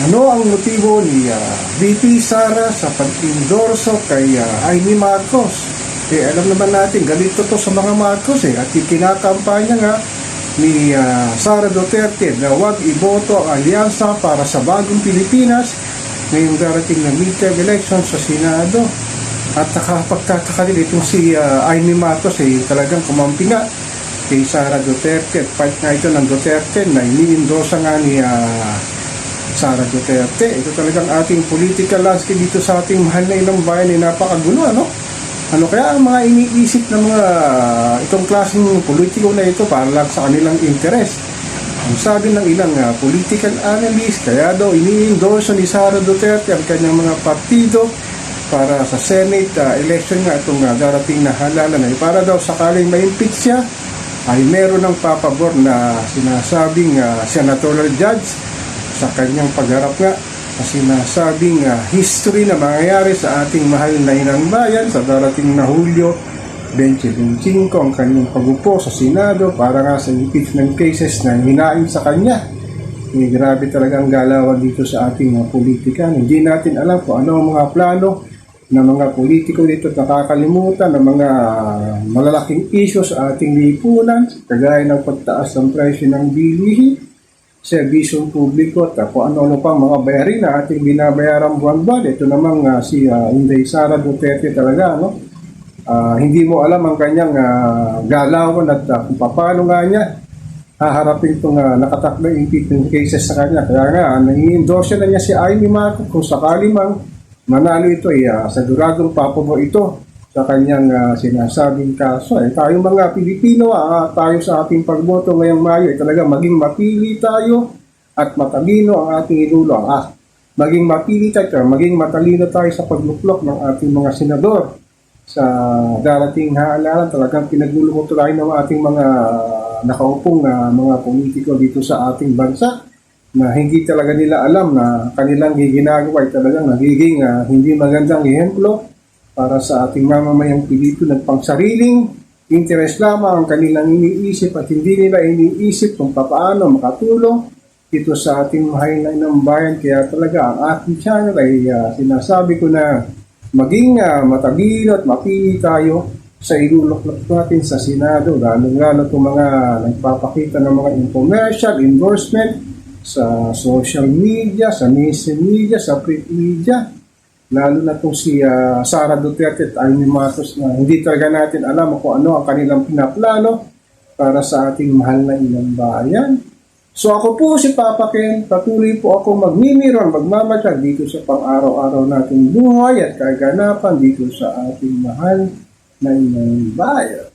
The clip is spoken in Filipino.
Ano ang motibo ni ah, VP Sara sa pag-endorso kay uh, Amy Marcos? Eh, alam naman natin, ganito to sa mga Marcos eh. At ikinakampanya nga ni ah, Sara Duterte na huwag iboto ang alyansa para sa bagong Pilipinas ngayong darating na midterm election sa Senado. At nakapagtataka din itong si ah, Amy Marcos eh, talagang kumampi kay Sara Duterte. At part nga ito ng Duterte na iniindosa nga ni ah, Sara Duterte. Ito talagang ating political landscape dito sa ating mahal na ilang bayan ay napakagulo, ano? Ano kaya ang mga iniisip ng mga itong klaseng politiko na ito para lang sa kanilang interes? Ang sabi ng ilang ah, political analyst, kaya daw ini-endorse ni Sara Duterte ang kanyang mga partido para sa Senate ah, election nga itong ah, darating na halalan ay para daw sakaling ma-impeach siya ay meron ng papabor na sinasabing ah, senatorial judge sa kanyang pagharap nga sa sinasabing ah, history na mangyayari sa ating mahal na inang bayan sa darating na Hulyo 2025 ang kanyang pagupo sa Senado para nga sa impeachment cases na hinain sa kanya. Eh, grabe talaga ang galawan dito sa ating mga politika. Hindi natin alam kung ano ang mga plano ng mga politiko dito at nakakalimutan ng mga malalaking issues sa ating lipunan, kagaya ng pagtaas ng presyo ng bilihin, serbisyong publiko at kung ano-ano pang mga bayarin na ating binabayaran buwan-buwan. Ito namang ah, si uh, Inday Sara Duterte talaga, no? Ah, hindi mo alam ang kanyang ah, galawan at ah, kung paano nga niya haharapin itong uh, nakatakdang impeachment cases sa kanya. Kaya nga, nai-endorse na niya si Amy Marcos kung sakali mang manalo ito, ay uh, siguradong papabo ito sa kanyang ah, sinasabing kaso. Eh, tayong mga Pilipino, ah, tayo sa ating pagboto ngayong Mayo, ay talaga maging mapili tayo at matalino ang ating inulo. Ah, maging mapili tayo, maging matalino tayo sa pagluklok ng ating mga senador sa darating halalan. Talagang pinaglulukot tayo ng ating mga nakaupong na mga politiko dito sa ating bansa na hindi talaga nila alam na kanilang ginagawa ay talagang nagiging ah, hindi magandang ehemplo para sa ating mamamayang Pilipino ng pangsariling interest lamang ang kanilang iniisip at hindi nila iniisip kung paano makatulong dito sa ating mahal na ng bayan. Kaya talaga ang ating channel ay ah, sinasabi ko na maging uh, matabilo at mapili tayo sa iluluklok natin sa Senado, lalo-lalo itong mga nagpapakita ng mga infomercial, endorsement sa social media, sa mainstream media, sa print media, lalo na itong si ah, Sara Duterte at Amy Matos na hindi talaga natin alam kung ano ang kanilang pinaplano para sa ating mahal na ilang bayan. So ako po si Papa Ken, patuloy po ako magmimiron, magmamatag dito sa pang-araw-araw nating buhay at kaganapan dito sa ating mahal na ilang bayan.